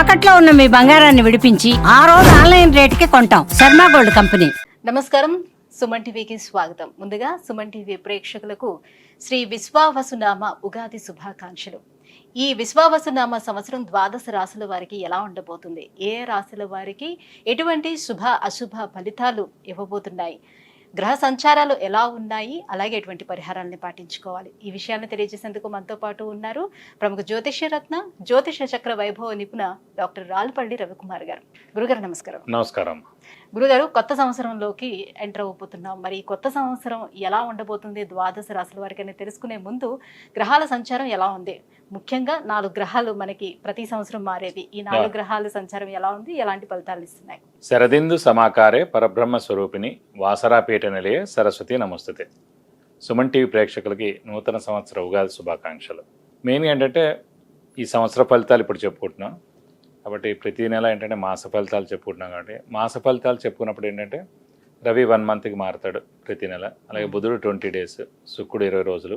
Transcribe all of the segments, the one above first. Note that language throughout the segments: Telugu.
తాకట్లో ఉన్న మీ బంగారాన్ని విడిపించి ఆ రోజు ఆన్లైన్ రేటుకి కొంటాం. Sharma gold company. నమస్కారం. సుమన్ టీవీకి స్వాగతం. ముందుగా సుమన్ టీవీ ప్రేక్షకులకు శ్రీ విశ్వావసునామ ఉగాది శుభాకాంక్షలు. ఈ విశ్వావసునామ సంవత్సరం ద్వాదశ రాశుల వారికి ఎలా ఉండబోతుంది? ఏ రాశుల వారికి ఎటువంటి శుభ అశుభ ఫలితాలు ఇవ్వబోతున్నాయి? గ్రహ సంచారాలు ఎలా ఉన్నాయి? అలాగే ఎటువంటి పరిహారాలను పాటించుకోవాలి. ఈ విషయాన్ని తెలియజేసేందుకు మనతో పాటు ఉన్నారు ప్రముఖ జ్యోతిష్య రత్న జ్యోతిష చక్ర వైభవ నిపుణ డాక్టర్ రాల్పల్లి రవికుమార్ గారు. గురుగారు నమస్కారం. నమస్కారం. గురుగారు కొత్త సంవత్సరంలోకి ఎంటర్ అవబోతున్నాం మరి కొత్త సంవత్సరం ఎలా ఉండబోతుంది? ద్వాదశ రాశుల వారికి అని తెలుసుకునే ముందు గ్రహాల సంచారం ఎలా ఉంది? ముఖ్యంగా నాలుగు గ్రహాలు మనకి ప్రతి సంవత్సరం మారేది ఈ నాలుగు గ్రహాల సంచారం ఎలా ఉంది? ఎలాంటి ఫలితాలు ఇస్తున్నాయి? శరదిందు సమాకారే పరబ్రహ్మ స్వరూపిణి వాసరాపీఠ నిలయ సరస్వతి నమస్తుతే. సుమన్ టీవీ ప్రేక్షకులకి నూతన సంవత్సర ఉగాది శుభాకాంక్షలు. మెయిన్గా ఏంటంటే ఈ సంవత్సర ఫలితాలు ఇప్పుడు చెప్పుకుంటున్నాం. కాబట్టి ప్రతి నెల ఏంటంటే మాస ఫలితాలు చెప్పుకుంటున్నాం కాబట్టి మాస ఫలితాలు చెప్పుకున్నప్పుడు ఏంటంటే రవి వన్ మంత్కి మారుతాడు ప్రతి నెల. అలాగే బుధుడు ట్వంటీ డేస్ శుక్రుడు ఇరవై రోజులు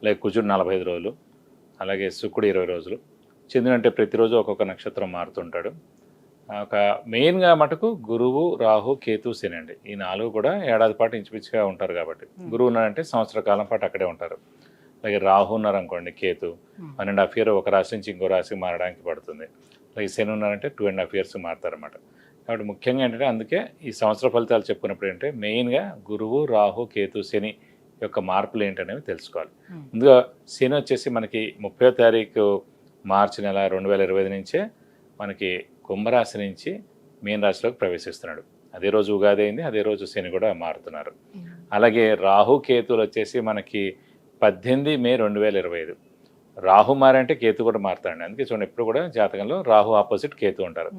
అలాగే కుజుడు నలభై ఐదు రోజులు అలాగే శుక్రుడు ఇరవై రోజులు. చంద్రుడు అంటే ప్రతిరోజు ఒక్కొక్క నక్షత్రం మారుతుంటాడు. ఒక మెయిన్గా మటుకు గురువు రాహు కేతు శని అండి. ఈ నాలుగు కూడా ఏడాది పాటు ఇంచుమించుగా ఉంటారు కాబట్టి. గురువు ఉన్నారంటే సంవత్సర కాలం పాటు అక్కడే ఉంటారు. అలాగే రాహు ఉన్నారనుకోండి Ketu one and half year ఒక రాశి నుంచి ఇంకో రాశికి మారడానికి పడుతుంది. అలాగే శని ఉన్నారంటే టూ అండ్ హాఫ్ ఇయర్స్ మారుతారన్నమాట. కాబట్టి ముఖ్యంగా ఏంటంటే అందుకే ఈ సంవత్సర ఫలితాలు చెప్పుకున్నప్పుడు ఏంటంటే మెయిన్గా గురువు రాహు కేతు శని యొక్క మార్పులు ఏంటనేవి తెలుసుకోవాలి. ముందుగా శని వచ్చేసి మనకి ముప్పై తారీఖు మార్చి నెల రెండు వేల ఇరవై ఐదు నుంచే మనకి కుంభరాశి నుంచి మీన రాశిలోకి ప్రవేశిస్తున్నాడు. అదే రోజు ఉగాది అయింది అదే రోజు శని కూడా మారుతున్నారు. అలాగే రాహు కేతువులు వచ్చేసి మనకి పద్దెనిమిది మే రెండు వేల ఇరవై ఐదు. రాహు మారంటే కేతు కూడా మారుతాడండి. అందుకే చూడండి ఎప్పుడు కూడా జాతకంలో రాహు ఆపోజిట్ కేతు ఉంటారు.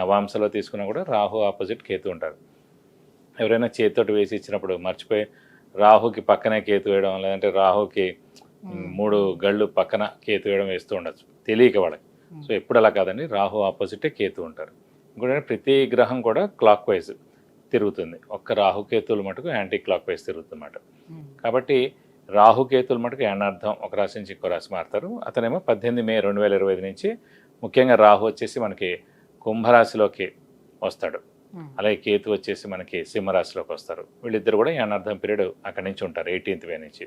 నవాంశలో తీసుకున్నా కూడా రాహు ఆపోజిట్ కేతు ఉంటారు. ఎవరైనా చేతితోటి వేసి ఇచ్చినప్పుడు మర్చిపోయి రాహుకి పక్కనే కేతు వేయడం లేదంటే రాహుకి మూడు గళ్ళు పక్కన కేతు వేయడం వేస్తూ ఉండొచ్చు. తెలియక వాళ్ళకి. సో ఎప్పుడు అలా కాదండి రాహు ఆపోజిటే కేతు ఉంటారు. ఇంకోటి ప్రతి గ్రహం కూడా క్లాక్ వైజ్ తిరుగుతుంది. ఒక్క రాహుకేతువులు మటుకు యాంటీ క్లాక్ వైజ్ తిరుగుతుందన్నమాట. కాబట్టి రాహుకేతుల మటుకు ఏనార్థం ఒక రాశి నుంచి ఇంకో రాశి మారుతారు. అతనేమో పద్దెనిమిది మే రెండు వేల ఇరవై ఐదు నుంచి ముఖ్యంగా రాహు వచ్చేసి మనకి కుంభరాశిలోకి వస్తాడు. అలాగే కేతు వచ్చేసి మనకి సింహరాశిలోకి వస్తారు. వీళ్ళిద్దరు కూడా ఏనార్థం పీరియడ్ అక్కడి నుంచి ఉంటారు ఎయిటీన్త్ మే నుంచి.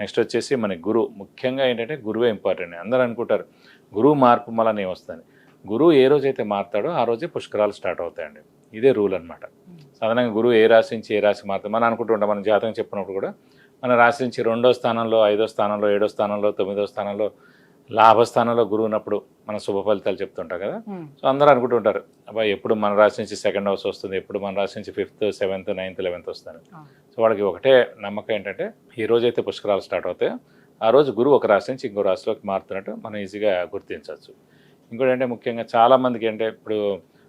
నెక్స్ట్ వచ్చేసి మన గురువు ముఖ్యంగా ఏంటంటే గురువే ఇంపార్టెంట్ అందరూ అనుకుంటారు గురువు మార్పు వలన ఏమొస్తుంది గురువు ఏ రోజైతే మారుతాడో ఆ రోజే పుష్కరాలు స్టార్ట్ అవుతాయండి. ఇదే రూల్ అన్నమాట. సాధారణంగా గురువు ఏ రాశి నుంచి ఏ రాశి మారుతాం మనం అనుకుంటుంటాం మన జాతకం చెప్పినప్పుడు కూడా మన రాశి నుంచి రెండో స్థానంలో ఐదో స్థానంలో ఏడో స్థానంలో తొమ్మిదో స్థానంలో లాభస్థానంలో గురువు ఉన్నప్పుడు మన శుభ ఫలితాలు చెప్తుంటాం కదా? సో అందరూ అనుకుంటుంటారు అబ్బాయి ఎప్పుడు మన రాశి నుంచి సెకండ్ హౌస్ వస్తుంది ఎప్పుడు మన రాశి నుంచి ఫిఫ్త్ సెవెంత్ నైన్త్ లెవెన్త్ వస్తుంది సో వాళ్ళకి ఒకటే నమ్మకం ఏంటంటే ఈ రోజైతే పుష్కరాలు స్టార్ట్ అవుతాయో ఆ రోజు గురువు ఒక రాశి నుంచి ఇంకో రాశిలోకి మారుతున్నట్టు మనం ఈజీగా గుర్తించవచ్చు. ఇంకోటి అంటే ముఖ్యంగా చాలామందికి అంటే ఇప్పుడు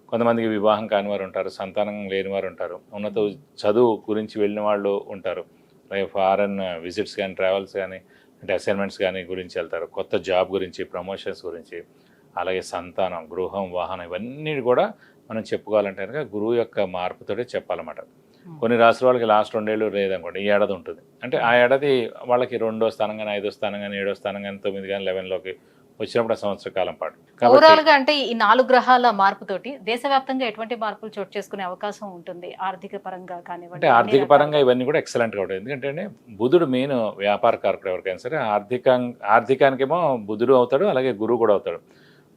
కొంతమందికి వివాహం కాని వారు ఉంటారు సంతానం లేని వారు ఉంటారు ఉన్నత చదువు గురించి వెళ్ళిన వాళ్ళు ఉంటారు. అలాగే ఫారెన్ విజిట్స్ కానీ ట్రావెల్స్ కానీ అంటే అసైన్మెంట్స్ కానీ గురించి వెళ్తారు. కొత్త జాబ్ గురించి ప్రమోషన్స్ గురించి అలాగే సంతానం గృహం వాహనం ఇవన్నీ కూడా మనం చెప్పుకోవాలంటే కనుక గురువు యొక్క మార్పుతోటే చెప్పాలన్నమాట. కొన్ని రాష్ట్ర వాళ్ళకి లాస్ట్ రెండేళ్ళు లేదనుకోండి ఈ ఏడాది ఉంటుంది. అంటే ఆ ఏడాది వాళ్ళకి రెండో స్థానం కానీ ఐదో స్థానం కానీ ఏడో స్థానం కానీ తొమ్మిది కానీ లెవెన్లోకి వచ్చినప్పుడు సంవత్సర కాలం పాటు. ఓవరాల్గా అంటే ఈ నాలుగు గ్రహాల మార్పుతోటి దేశవ్యాప్తంగా ఎటువంటి మార్పులు చోటు చేసుకునే అవకాశం ఉంటుంది ఆర్థిక పరంగా కానివ్వండి అంటే ఆర్థిక పరంగా ఇవన్నీ కూడా ఎక్సలెంట్గా ఉంటాయి. ఎందుకంటే బుధుడు మెయిన్ వ్యాపార కారకుడు ఎవరికైనా సరే ఆర్థిక ఆర్థికానికేమో బుధుడు అవుతాడు అలాగే గురువు కూడా అవుతాడు.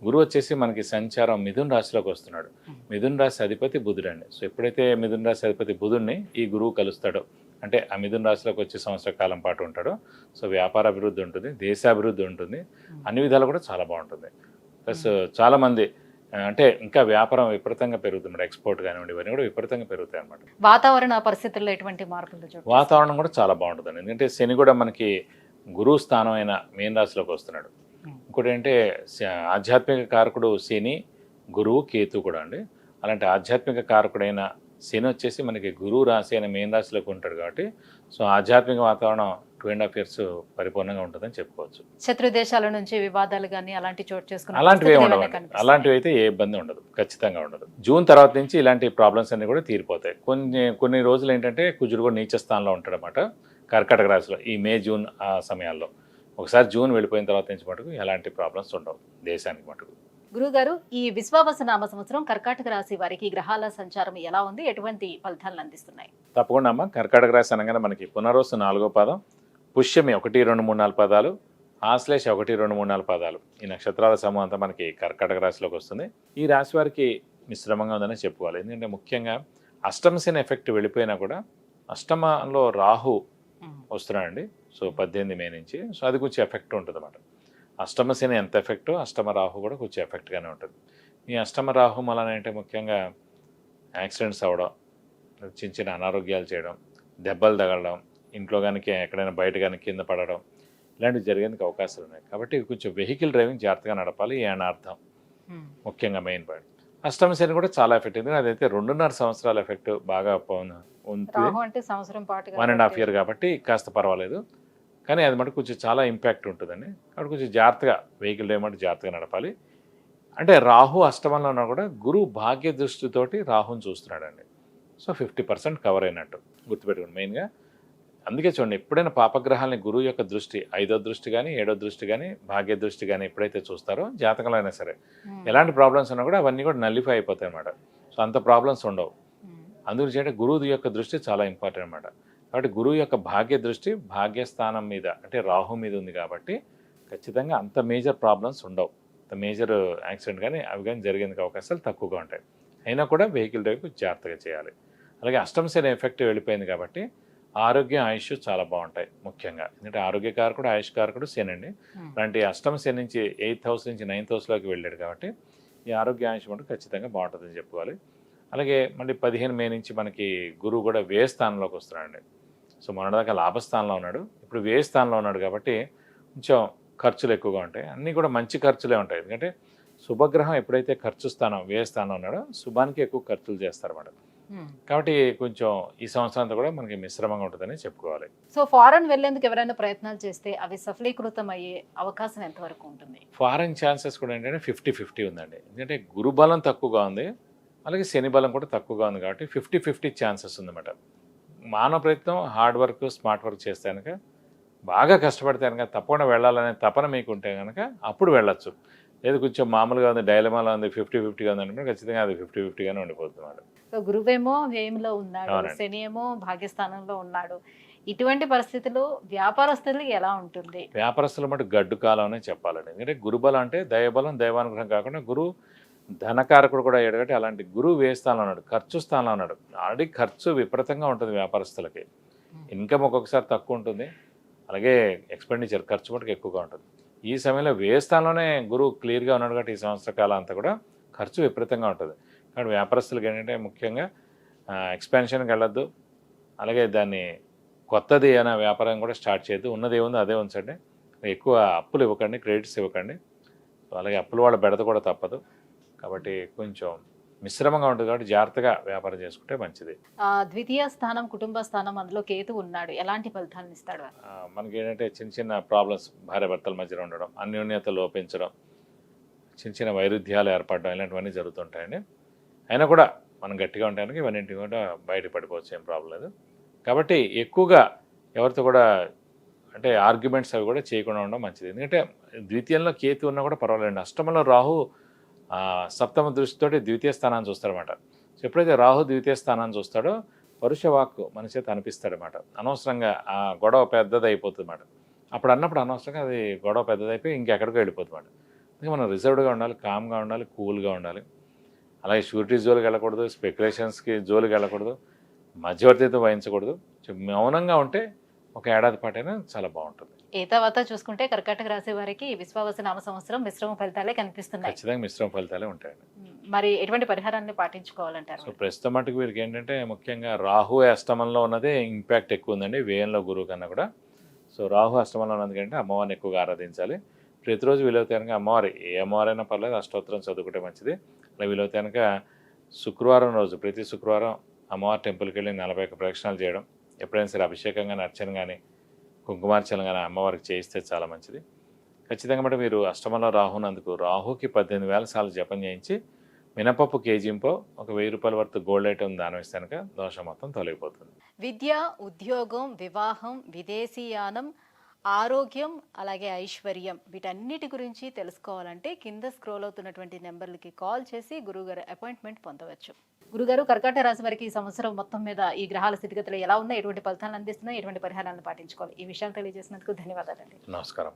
గురువు వచ్చేసి మనకి సంచారం మిథున్ రాశిలోకి వస్తున్నాడు. మిథున్ రాశి అధిపతి బుధుడు అండి సో ఎప్పుడైతే మిథున్ రాశి అధిపతి బుధుడిని ఈ గురువు కలుస్తాడో అంటే ఆ మిథున్ రాశిలోకి వచ్చే సంవత్సర కాలం పాటు ఉంటాడో. సో వ్యాపార అభివృద్ధి ఉంటుంది దేశాభివృద్ధి ఉంటుంది. అన్ని విధాలు కూడా చాలా బాగుంటుంది. ప్లస్ చాలామంది అంటే ఇంకా వ్యాపారం విపరీతంగా పెరుగుతుంది ఎక్స్పోర్ట్ కానివ్వండి ఇవన్నీ కూడా విపరీతంగా పెరుగుతాయి అన్నమాట. వాతావరణ పరిస్థితుల్లో ఎటువంటి మార్పులు వాతావరణం కూడా చాలా బాగుంటుందండి. ఎందుకంటే శని కూడా మనకి గురువు స్థానం అయిన మీన రాశిలోకి వస్తున్నాడు. ఇంకోటి ఏంటంటే ఆధ్యాత్మిక కారకుడు శని గురువు కేతు కూడా అండి. అలాంటి ఆధ్యాత్మిక కారకుడైన శని వచ్చేసి మనకి గురువు రాశి అయిన మీన రాశిలోకి ఉంటాడు కాబట్టి సో ఆధ్యాత్మిక వాతావరణం టూ అండ్ హాఫ్ ఇయర్స్ పరిపూర్ణంగా ఉంటుందని చెప్పుకోవచ్చు. శత్రు దేశాల నుంచి వివాదాలు కానీ అలాంటి చోటు చేసుకునే అలాంటివి ఉండవు? అలాంటివి అయితే ఏ ఇబ్బంది ఉండదు. ఖచ్చితంగా ఉండదు. జూన్ తర్వాత నుంచి ఇలాంటి ప్రాబ్లమ్స్ అన్ని కూడా తీరిపోతాయి. కొన్ని కొన్ని రోజులు ఏంటంటే కుజుడు కూడా నీచ స్థానంలో ఉంటాడనమాట కర్కటక రాశిలో ఈ మే జూన్ ఆ సమయాల్లో. ఒకసారి జూన్ వెళ్ళిపోయిన తర్వాత నుంచి మటుకు ఎలాంటి ప్రాబ్లమ్స్ ఉండవు దేశానికి మటుకు. గురుగారు ఈ విశ్వావస నామ సంవత్సరం కర్కాటక రాశి వారికి గ్రహాల సంచారం ఎలా ఉంది? ఎటువంటి ఫలితాలను అందిస్తున్నాయి? తప్పకుండా అమ్మ. కర్కాటక రాశి అనగానే మనకి పునరోసు నాలుగో పదం పుష్యమి ఒకటి రెండు మూడు నాలుగు పదాలు ఆశ్లేష ఒకటి రెండు మూడు నాలుగు పదాలు. ఈ నక్షత్రాల సమూహం అంతా మనకి కర్కాటక రాశిలోకి వస్తుంది. ఈ రాశి వారికి మిశ్రమంగా ఉందని చెప్పుకోవాలి. ఎందుకంటే ముఖ్యంగా అష్టమశని ఎఫెక్ట్ వెళ్ళిపోయినా కూడా అష్టమంలో రాహు వస్తున్నాడండి. సో పద్దెనిమిది మే నుంచి. సో అది కొంచెం ఎఫెక్ట్ ఉంటుంది అన్నమాట అష్టమ శని ఎంత ఎఫెక్టో అష్టమ రాహు కూడా కొంచెం ఎఫెక్ట్గానే ఉంటుంది. ఈ అష్టమ రాహు వలన అంటే ముఖ్యంగా యాక్సిడెంట్స్ అవ్వడం చిన్న చిన్న అనారోగ్యాలు చేయడం దెబ్బలు తగలడం ఇంట్లో కానీ ఎక్కడైనా బయట కానీ కింద పడడం ఇలాంటివి జరిగేందుకు అవకాశాలు ఉన్నాయి. కాబట్టి కొంచెం వెహికల్ డ్రైవింగ్ జాగ్రత్తగా నడపాలి ఈ అర్థం. ముఖ్యంగా మెయిన్ పాయింట్ అష్టమ శని కూడా చాలా ఎఫెక్ట్ ఉంది. అదైతే రెండున్నర సంవత్సరాల ఎఫెక్ట్ బాగా ఉంది. వన్ అండ్ హాఫ్ ఇయర్ కాబట్టి కాస్త పర్వాలేదు. కానీ అది మటు కొంచెం చాలా ఇంపాక్ట్ ఉంటుందండి. కాబట్టి కొంచెం జాగ్రత్తగా వెహికల్ డ్రైవ్ మటు జాగ్రత్తగా నడపాలి. అంటే రాహు అష్టమంలో ఉన్నా కూడా గురువు భాగ్య దృష్టితోటి రాహుని చూస్తున్నాడండి. సో ఫిఫ్టీ పర్సెంట్ కవర్ అయినట్టు గుర్తుపెట్టుకోండి మెయిన్గా. అందుకే చూడండి ఎప్పుడైనా పాపగ్రహాలని గురువు యొక్క దృష్టి ఐదో దృష్టి కానీ ఏడో దృష్టి కానీ భాగ్య దృష్టి కానీ ఎప్పుడైతే చూస్తారో జాతకంలో అయినా సరే. ఎలాంటి ప్రాబ్లమ్స్ ఉన్నా కూడా అవన్నీ కూడా నల్లిఫై అయిపోతాయి అన్నమాట సో అంత ప్రాబ్లమ్స్ ఉండవు. అందుగురించి అంటే గురువు యొక్క దృష్టి చాలా ఇంపార్టెంట్ అనమాట కాబట్టి గురువు యొక్క భాగ్య దృష్టి భాగ్యస్థానం మీద అంటే రాహు మీద ఉంది కాబట్టి ఖచ్చితంగా అంత మేజర్ ప్రాబ్లమ్స్ ఉండవు. అంత మేజర్ యాక్సిడెంట్ కానీ అవి కానీ జరిగేందుకు అవకాశాలు తక్కువగా ఉంటాయి. అయినా కూడా వెహికల్ డ్రైవ్ జాగ్రత్తగా చేయాలి. అలాగే అష్టమ శని ఎఫెక్ట్ వెళ్ళిపోయింది కాబట్టి ఆరోగ్యం ఆయుష్ చాలా బాగుంటాయి ముఖ్యంగా. ఎందుకంటే ఆరోగ్యకారకుడు ఆయుష్ కారకుడు అండి. అలాంటి అష్టమ శని నుంచి ఎయిత్ హౌస్ నుంచి నైన్త్ హౌస్లోకి వెళ్ళాడు కాబట్టి ఈ ఆరోగ్య ఆయుష్ మటు ఖచ్చితంగా బాగుంటుందని చెప్పుకోవాలి. అలాగే మళ్ళీ పదిహేను మే నుంచి మనకి గురువు కూడా వ్యయ స్థానంలోకి వస్తున్నాడండి. సో మొన్నటిదాకా లాభస్థానంలో ఉన్నాడు. ఇప్పుడు వ్యయ స్థానంలో ఉన్నాడు కాబట్టి కొంచెం ఖర్చులు ఎక్కువగా ఉంటాయి. అన్నీ కూడా మంచి ఖర్చులే ఉంటాయి. ఎందుకంటే శుభగ్రహం ఎప్పుడైతే ఖర్చు స్థానం వ్యయ స్థానం ఉన్నాడో శుభానికి ఎక్కువ ఖర్చులు చేస్తారన్నమాట. కాబట్టి కొంచెం ఈ సంవత్సరం అంతా కూడా మనకి మిశ్రమంగా ఉంటుందని చెప్పుకోవాలి. సో ఫారెన్ వెళ్ళేందుకు ఎవరైనా ప్రయత్నాలు చేస్తే అవి సఫలీకృతం అయ్యే అవకాశం ఎంతవరకు ఉంటుంది? ఫారెన్ ఛాన్సెస్ కూడా ఏంటంటే ఫిఫ్టీ ఫిఫ్టీ ఉందండి. ఎందుకంటే గురు బలం తక్కువగా ఉంది. అలాగే శని బలం కూడా తక్కువగా ఉంది కాబట్టి ఫిఫ్టీ ఫిఫ్టీ ఛాన్సెస్ ఉందన్నమాట. మానవ ప్రయత్నం హార్డ్ వర్క్ స్మార్ట్ వర్క్ చేస్తే కనుక బాగా కష్టపడితే కనుక తప్పకుండా వెళ్ళాలనే తపన మీకు ఉంటే కనుక అప్పుడు వెళ్ళొచ్చు. లేదు కొంచెం మామూలుగా ఉంది డైలమాలో ఉంది ఫిఫ్టీ ఫిఫ్టీగా ఉంది అంటే ఖచ్చితంగా అది ఫిఫ్టీ ఫిఫ్టీగానే ఉండిపోతుంది అన్నమాట సో గురువేమో వ్యయంలో ఉన్నాడు. శని ఏమో భాగ్యస్థానంలో ఉన్నాడు. ఇటువంటి పరిస్థితుల్లో వ్యాపారస్తులకి ఎలా ఉంటుంది? వ్యాపారస్తుల మటు గడ్డు కాలం అనే చెప్పాలండి. ఎందుకంటే గురుబలం అంటే దైవబలం దైవానుగ్రహం కాకుండా గురువు ధనకారకుడు కూడా కాబట్టి అలాంటి గురువు వే స్థానంలో ఉన్నాడు? ఖర్చు స్థానంలో ఉన్నాడు. ఆల్రెడీ ఖర్చు విపరీతంగా ఉంటుంది వ్యాపారస్తులకి. ఇన్కమ్ ఒక్కొక్కసారి తక్కువ ఉంటుంది. అలాగే ఎక్స్పెండిచర్ ఖర్చు మటుకు ఎక్కువగా ఉంటుంది. ఈ సమయంలో వే స్థానంలోనే గురువు క్లియర్గా ఉన్నాడు కాబట్టి ఈ సంవత్సర కాలం అంతా కూడా ఖర్చు విపరీతంగా ఉంటుంది. కాబట్టి వ్యాపారస్తులకి ఏంటంటే ముఖ్యంగా ఎక్స్పాన్షన్కి వెళ్ళొద్దు. అలాగే దాన్ని కొత్తది అయినా వ్యాపారం కూడా స్టార్ట్ చేయొద్దు. ఉన్నది ఏముందో అదే ఉంచండి. ఎక్కువ అప్పులు ఇవ్వకండి. క్రెడిట్స్ ఇవ్వకండి. అలాగే అప్పులు వాళ్ళ బెడద కూడా తప్పదు. కాబట్టి కొంచెం మిశ్రమంగా ఉంటుంది కాబట్టి జాగ్రత్తగా వ్యాపారం చేసుకుంటే మంచిది. ద్వితీయ స్థానం కుటుంబ స్థానం అందులో కేతు ఉన్నాడు. ఎలాంటి ఫలితాలను ఇస్తాడు మనకి ఏంటంటే చిన్న చిన్న ప్రాబ్లమ్స్ భార్యాభర్తల మధ్యలో ఉండడం అన్యోన్యత లోపించడం చిన్న చిన్న వైరుధ్యాలు ఏర్పడడం ఇలాంటివన్నీ జరుగుతుంటాయండి. అయినా కూడా మనం గట్టిగా ఉండడానికి ఇవన్నింటి కూడా బయట పడిపోవచ్చు ఏం ప్రాబ్లం లేదు. కాబట్టి ఎక్కువగా ఎవరితో కూడా అంటే ఆర్గ్యుమెంట్స్ అవి కూడా చేయకుండా ఉండడం మంచిది. ఎందుకంటే ద్వితీయంలో కేతు ఉన్నా కూడా పర్వాలేదండి. అష్టమంలో రాహు సప్తమ దృష్టితోటి ద్వితీయ స్థానాన్ని చూస్తాడనమాట సో ఎప్పుడైతే రాహు ద్వితీయ స్థానాన్ని చూస్తాడో పరుష వాక్కు మన చేత అనిపిస్తాడనమాట అనవసరంగా ఆ గొడవ పెద్దది అయిపోతుంది అప్పుడు అన్నప్పుడు అనవసరంగా అది గొడవ పెద్దదైపోయి ఇంకెక్కడికో వెళ్ళిపోతుంది అన్నమాట అందుకే మనం రిజర్వ్డ్గా ఉండాలి కామ్గా ఉండాలి కూల్గా ఉండాలి. అలాగే షూరిటీ జోలికి వెళ్ళకూడదు స్పెక్యులేషన్స్కి జోలికి వెళ్ళకూడదు మధ్యవర్తితో వహించకూడదు. మౌనంగా ఉంటే ఒక ఏడాది పాటైనా చాలా బాగుంటుంది. ఏ తర్వాత చూసుకుంటే కర్కాటక రాశి వారికి విశ్వావస నామ సంవత్సరం మిశ్రమ ఫలితాలే కనిపిస్తున్నాయి. ఖచ్చితంగా మిశ్రమ ఫలితాలే ఉంటాయండి. మరి ఎటువంటి పరిహారాన్ని పాటించుకోవాలంటారు? సో ప్రస్తుతం మటుకు వీరికి ఏంటంటే ముఖ్యంగా రాహు అష్టమంలో ఉన్నదే ఇంపాక్ట్ ఎక్కువ ఉందండి వ్యయంలో గురువు కన్నా కూడా. సో రాహు అష్టమంలో ఉన్నది కంటే అమ్మవారిని ఎక్కువగా ఆరాధించాలి. ప్రతిరోజు వీలవుతే కనుక అమ్మవారి ఏ అమ్మవారైనా పర్లేదు అష్టోత్తరం చదువుకుంటే మంచిది. అలా వీలవుతే కనుక శుక్రవారం రోజు ప్రతి శుక్రవారం అమ్మవారి టెంపుల్కి వెళ్ళి నలభై ఒక్క ప్రదక్షిణాలు చేయడం ఎప్పుడైనా సరే అభిషేకం కానీ అర్చన కానీ కుంకుమార్చన కానీ అమ్మవారికి చేయిస్తే చాలా మంచిది. ఖచ్చితంగా బట్టి మీరు అష్టమంలో రాహునందుకు రాహుకి పద్దెనిమిది వేల సార్లు జపం చేయించి మినపప్పు కేజీంపో ఒక వెయ్యి రూపాయల వరకు గోల్డ్ ఐటమ్ దానం ఇస్తే కనుక దోషం మొత్తం తొలగిపోతుంది. విద్య ఉద్యోగం వివాహం విదేశీయానం ఆరోగ్యం అలాగే ఐశ్వర్యం వీటన్నిటి గురించి తెలుసుకోవాలంటే కింద స్క్రోల్ అవుతున్నటువంటి నెంబర్లకి కాల్ చేసి గురువుగారి అపాయింట్మెంట్ పొందవచ్చు. గురుగారు కర్కాటక రాశి వారికి ఈ సంవత్సరం మొత్తం మీద ఈ గ్రహాల స్థితిగతులు ఎలా ఉన్నాయి? ఎటువంటి ఫలితాలను అందిస్తున్నాయి? ఎటువంటి పరిహారాలను పాటించుకోవాలి? ఈ విషయాలు తెలియజేసినందుకు ధన్యవాదాలండి. నమస్కారం